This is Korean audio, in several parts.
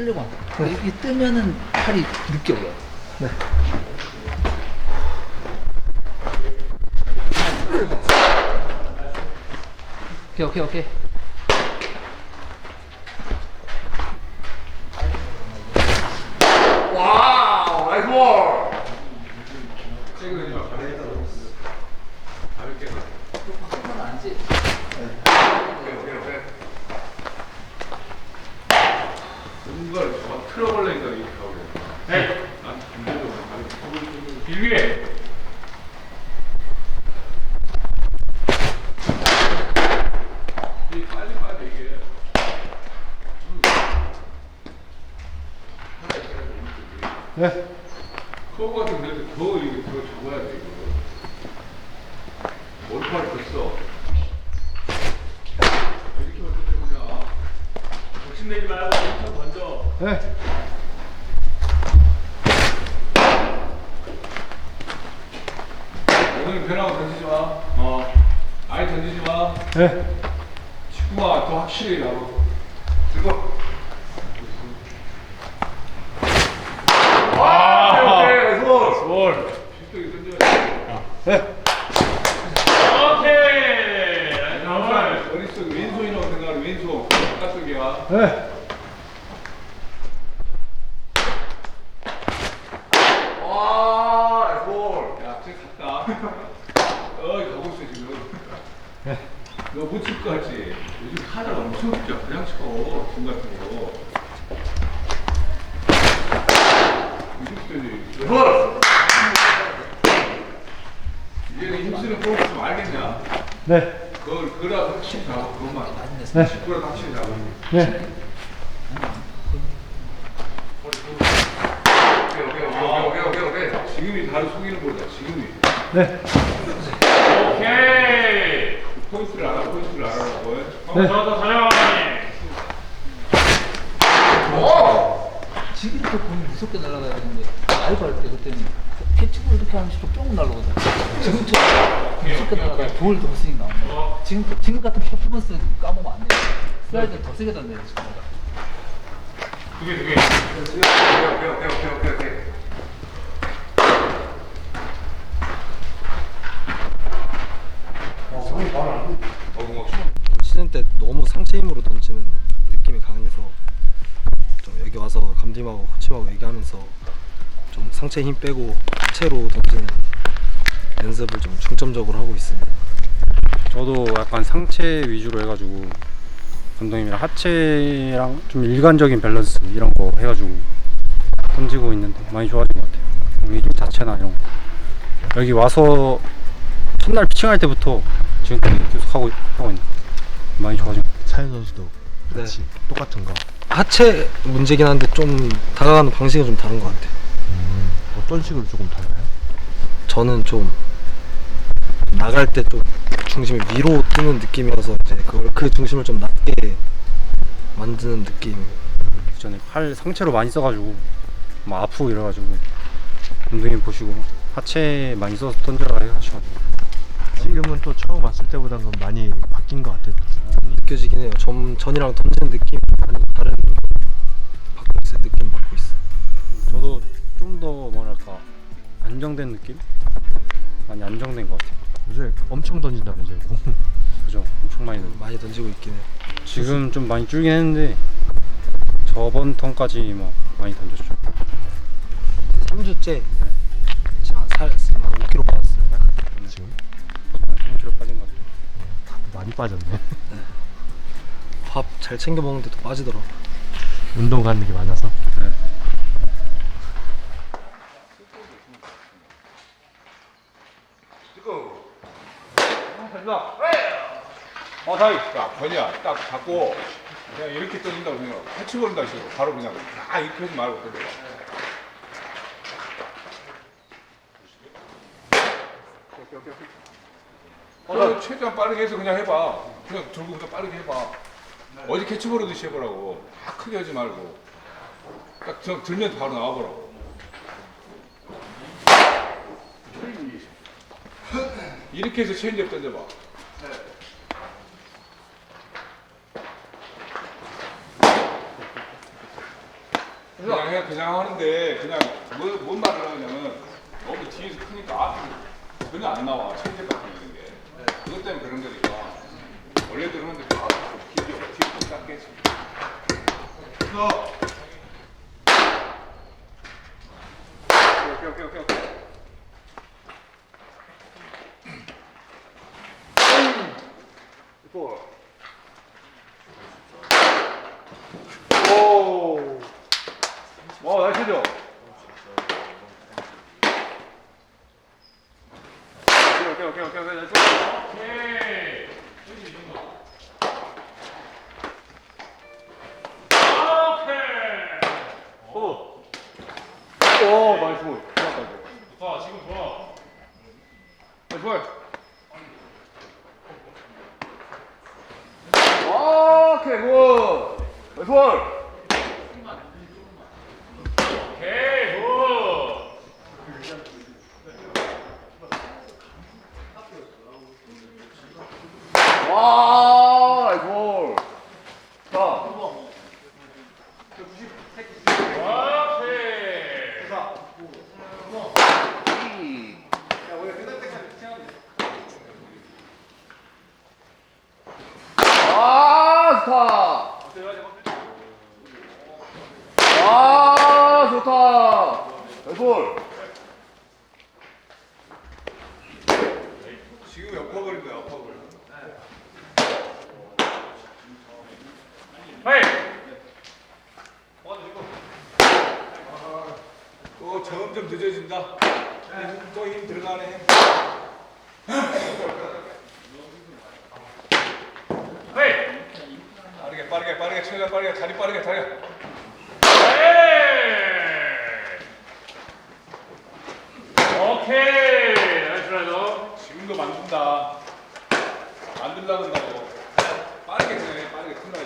뜨려고 한다. 이렇게 뜨면은 팔이 늦게 올라요. 네. 오케이, 오케이, 오케이. 와우, 나이스 볼. 바꾸면 안 지. 이 걸저 틀어버리니까 이렇게 하고 네. 아, 길게. 이게 빨리 빠져 이게 네. 커브 같은 데도 더 이게 더 잡아야 돼 이거 머리카락 벌써 이렇게 벌써 그냥 욕심내지 말고 엄청 네. 오늘 변하고 던지지 마 어. 아예 던지지 마 네. 축구가 더 확실히 나고 들고 와, 오케이, 나이스 볼. 볼 쉽게 던져야 네. 오케이. 나이스 볼. 머릿속 왼손이라고 생각하는 왼손 바깥쪽이야 네. 와, 나이스 볼. 야, 쟤 갔다. 어이, 가고 있어, 지금. 너못칠것 같지? 요즘 카드가 엄청 쉽죠? 그냥 쳐. 중 같은 거. 이제는 힘쓰는 볼좀 알겠냐? 네. 그걸, 확실히 잡아, 그것만. 네. 확실히 잡아. 네. 오케이, 오케이, 오케이, 오케이, 오케이, 오케이. 지금이 다른 속이는 거다, 지금이. 네. 오케이. 포인트를 알아, 포인트를 알아라고. 네. 저도 사냥하니. 지금부터 공이 무섭게 날아가야 되는데 라이브 할 때 그때는 캐치볼 이렇게 하면 싶어 뿅 날아가잖아. 지금처럼 무섭게 날아가 볼더 스윙 나오는 거. 지금 지금 같은 퍼포먼스 까먹으면 안 돼. 슬라이드 더 세게 던져야 돼 지금. 두 개, 두 개. 오케이, 오케이, 오케이, 오케이, 오케이. 어, 뭐, 시즌 때 너무 상체 힘으로 던지는 느낌이 강해서 좀 여기 와서 감독님하고 코치하고 얘기하면서 좀 상체 힘 빼고 하체로 던지는 연습을 좀 중점적으로 하고 있습니다. 저도 약간 상체 위주로 해가지고 감독님이랑 하체랑 좀 일관적인 밸런스 이런 거 해가지고 던지고 있는데 많이 좋아진 것 같아요. 우리 힘 자체나 이런 거. 여기 와서 첫날 피칭할 때부터 지금까지 계속 하고 하고 있는. 많이 좋아진. 차현 선수도 네. 같이 똑같은 거 하체 문제긴 한데 좀 다가가는 방식은 좀 다른 것 같아요. 음, 어떤 식으로 조금 달라요? 저는 좀 나갈 때 좀 중심이 위로 뜨는 느낌이어서 이제 그걸 그 중심을 좀 낮게 만드는 느낌. 그 전에 팔 상체로 많이 써가지고 막 아프고 이래가지고 감독님 보시고 하체 많이 써서 던져라 해가지고 지금은 또 처음 왔을 때보다는 많이 바뀐 것 같아요. 느껴지긴 해요. 전 전이랑 던지는 느낌이 많이 다른 받고 있어요. 느낌 받고 있어요. 저도 좀 더 뭐랄까 안정된 느낌? 많이 안정된 것 같아요. 요새 엄청 던진다면서요, 공. 그죠? 엄청 많이 던 많이 던지고 있긴 해요. 지금 좀 많이 줄긴 했는데 저번 턴까지 뭐 많이 던졌죠. 3주째 한 살, 한 5kg 빠졌어요. 지금 한 3kg 빠진 것 같아요. 많이 빠졌네. 밥 잘 챙겨 먹는데도 빠지더라고. 운동 가는 게 많아서. 어, 다이. 야, 번이야. 딱 잡고 그냥 이렇게 던진다고 생각. 패치 버린다 식으로 바로 그냥 아 이렇게 하지 말고 어, 최대한 빠르게 해서 그냥 해봐. 그냥 들고 그냥 빠르게 해봐. 어디 캐치 버리듯이 해보라고. 다 크게 하지 말고. 딱 저- 들면 바로 나와보라고. 이렇게 해서 체인지업 던져봐. 그냥 그냥 그냥 하는데 그냥 뭐, 뭔 말을 하냐면 너무 뒤에서 크니까 앞이 전혀 안 나와 체인지업 그것 때문에 그런 거니까 원래대로 하는데 다 뒤에 뒤에 딱 깨지. 오케이 오케이 오케이 오케이. 오. 와, 나이스 죠 오케이, 오케이, 오케이, 오케이, 나이 스. 오케이. 오케이. 오. 오, 나이스 볼. 좋았다, 이거. 좋아, 지금 좋아. 나이스 볼. 오케이, 굿. 나이스 볼. 오케이, 굿. 와, 나이스 볼. 자. 오케이. 아, 좋다. 아, 좋다. 나이스 볼. 지금 엎어버린 거. 헤이. 또 점점 늦어진다. 또힘 들어가네. 헤이. 빠르게 빠르게 빠르게 최대한 빠르게 다리 빠르게 다리. 오케이. 나이스 라이더. 지금도 만든다. 만들라 그런다고. 빠르게 해 빠르게 끝나야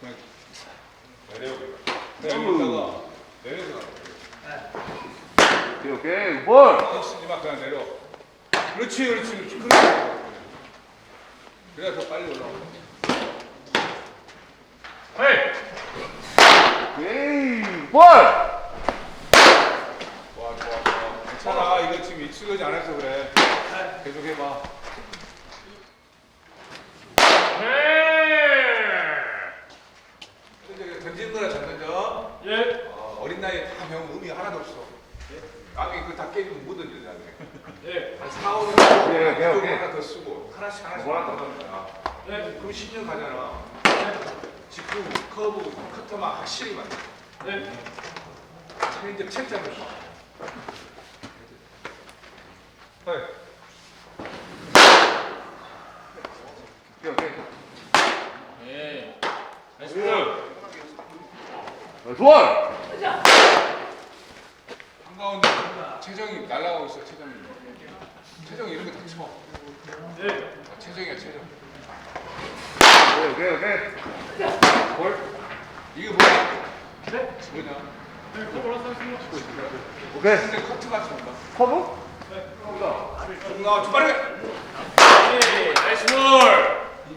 그냥 내려. 그냥 여기다가 내려서. 오케이 오케이 볼. 쓰지 마 그냥 내려. 그렇지 그렇지 그렇지. 그래. 그래야 더 빨리 올라가. 헤이. 에이 볼! 좋아 좋아 좋아 괜찮아 이거 지금 익숙하지 않아서 그래 계속 해봐 헤이. 이제 던지는 거라 잘 던져 예. 어, 어린 나이에 다 배우면 의미 하나도 없어 나중에 그거 다 깨지면 못 던져 나중에 예. 한 4, 5년 예, 네, 오케이, 오케이. 하나 더 쓰고 하나씩 하나씩 하나 더 던져 네. 그럼 10년 가잖아 직구, 커브, 커터만 확실히 맞아 네. 체인지 책자를 봐 네. 오케이 오케이 예. 나이스 볼. 좋아. 한가운데 최정이 날아가고 있어 최정이. 최정이 이런 거다 쳐. 네. 아, 최정이야 최정. 오케이, 오케이. 볼. 이게 뭐야? 네? 뭐냐? 네. 오케이. 근데 커트 같이 온다. 커브? 나 빠르게. 예. 나이스 볼.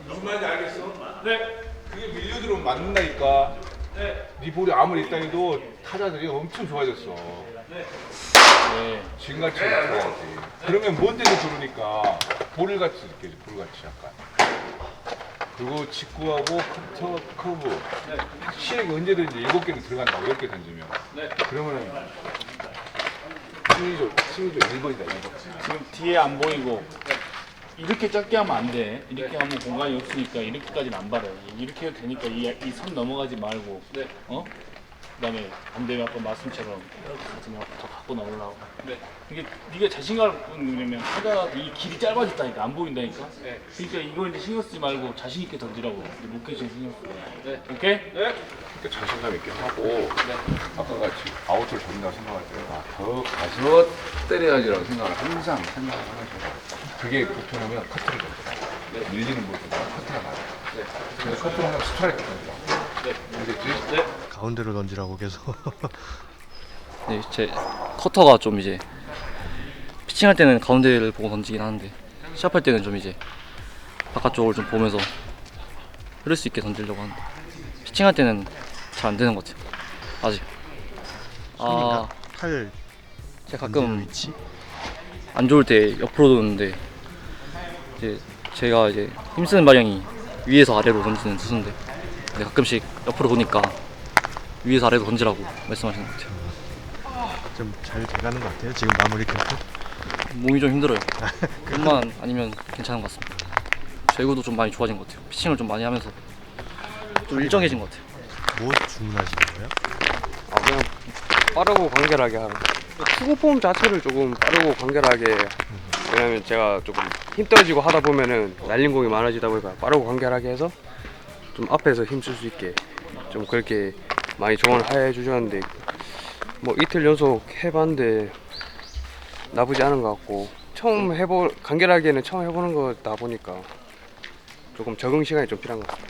무슨 말인지 알겠어? 네. 그게 밀려 들어오면 맞는다니까. 네. 네 볼이 아무리 있다해도 타자들이 엄청 좋아졌어. 네. 지금같이 들어야지. 그러면 먼 데서 들어오니까 볼같이 느껴져, 볼같이 약간. 그리고 직구하고 커터, 커브. 확실하게 언제든지 일곱 개는 들어간다고, 이렇게 던지면. 네. 그러면은 심리적, 심리적 1번이다, 1번. 지금 뒤에 안 보이고 이렇게 짧게 하면 안 돼. 이렇게 하면 공간이 없으니까 이렇게까지는 안 바래. 이렇게 해도 되니까 이 선 넘어가지 말고 네. 어? 그다음에 반대로 아까 말씀처럼 이렇게 말고 더 갖고 나오려고. 네. 이게 네가 자신감을 뭐냐면 하다가 이 길이 짧아졌다니까 안 보인다니까. 네. 그러니까 이걸 이제 신경 쓰지 말고 자신 있게 던지라고. 로케이션 신경 쓰고. 네. 오케이? 네. 그러니까 자신감 있게 하고, 아까 같이 아웃을 전다고 생각할 때, 아, 더 가서 때려야지라고 생각을 항상 생각을 하셔서. 그게 불편하면 커트를 던져. 밀리는 볼보다 커트가 나아요. 그래서 커트를 하면 스트라이크 던져. 알겠지? 가운데로 던지라고 계속 네, 제 커터가 좀 이제 피칭할 때는 가운데를 보고 던지긴 하는데 시합할 때는 좀 이제 바깥쪽을 좀 보면서 흐를 수 있게 던지려고 하는데 피칭할 때는 잘 안 되는 것 같아요. 아직. 아, 팔 제가 가끔 위치? 안 좋을 때 옆으로 도는데 이제 제가 이제 힘쓰는 방향이 위에서 아래로 던지는 투수인데 근데 가끔씩 옆으로 도니까 위에서 아래로 던지라고 말씀하시는 것 같아요. 좀 잘 돼가는 것 같아요. 지금 마무리 캠프. 몸이 좀 힘들어요. 그것만 아니면 괜찮은 것 같습니다. 제구도 좀 많이 좋아진 것 같아요. 피칭을 좀 많이 하면서 좀 일정해진 것 같아요. 뭐 주문하시는 거예요? 아 그냥 빠르고 간결하게 하는 투구 폼 자체를 조금 빠르고 간결하게 왜냐면 제가 조금 힘 떨어지고 하다 보면은 날린 공이 많아지다 보니까 빠르고 간결하게 해서 좀 앞에서 힘쓸 수 있게 좀 그렇게 많이 조언을 해 주셨는데 뭐 이틀 연속 해봤는데 나쁘지 않은 것 같고 처음 해보 간결하게는 처음 해보는 거다 보니까 조금 적응 시간이 좀 필요한 것 같아요.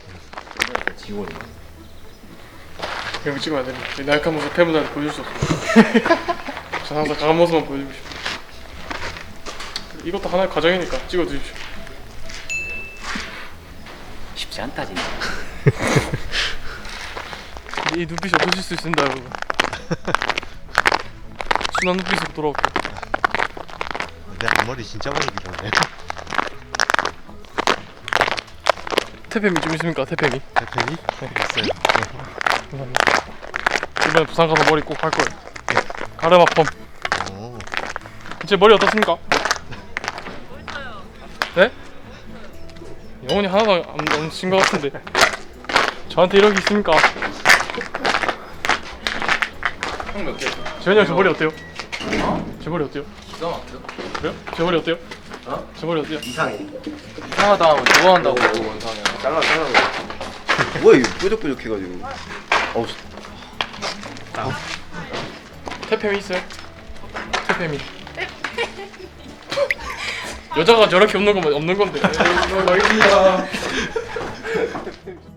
이거 찍어야 되는 이 날카한 모습 팬분들한테 보여줄 수 없어. 저는 항상 강한 모습만 보여주고 싶어요. 이것도 하나의 과정이니까 찍어주십시오. 쉽지 않다 진짜. 이 눈빛이 어떠실 수 있습니다, 여러분. 순한 눈빛으로 돌아올게요. 내 앞머리 진짜 많이 길었네. 태페미 좀 있습니까, 태페미? 대표님? 있어요. 감사합니다. 이번에 부산 가서 머리 꼭 할 거예요. 가르마 펌. 오. 제 머리 어떻습니까? 네? 영혼이 하나도 안 넘친 것 같은데 저한테 이런 게 있습니까? 형몇 개? 재현이 형저 머리 어때요? 제 머리 어때요? 기가 막혀. 그래요? 제 머리 어때요? 어? 제 머리 어때요? 이상하다 하면 좋아한다고 원상이야. 잘라 잘라. 뭐야 이거 뾰족뾰족해가지고. 어우 태페미 있어요? 태페미 여자가 저렇게 없는 건 없는 건데.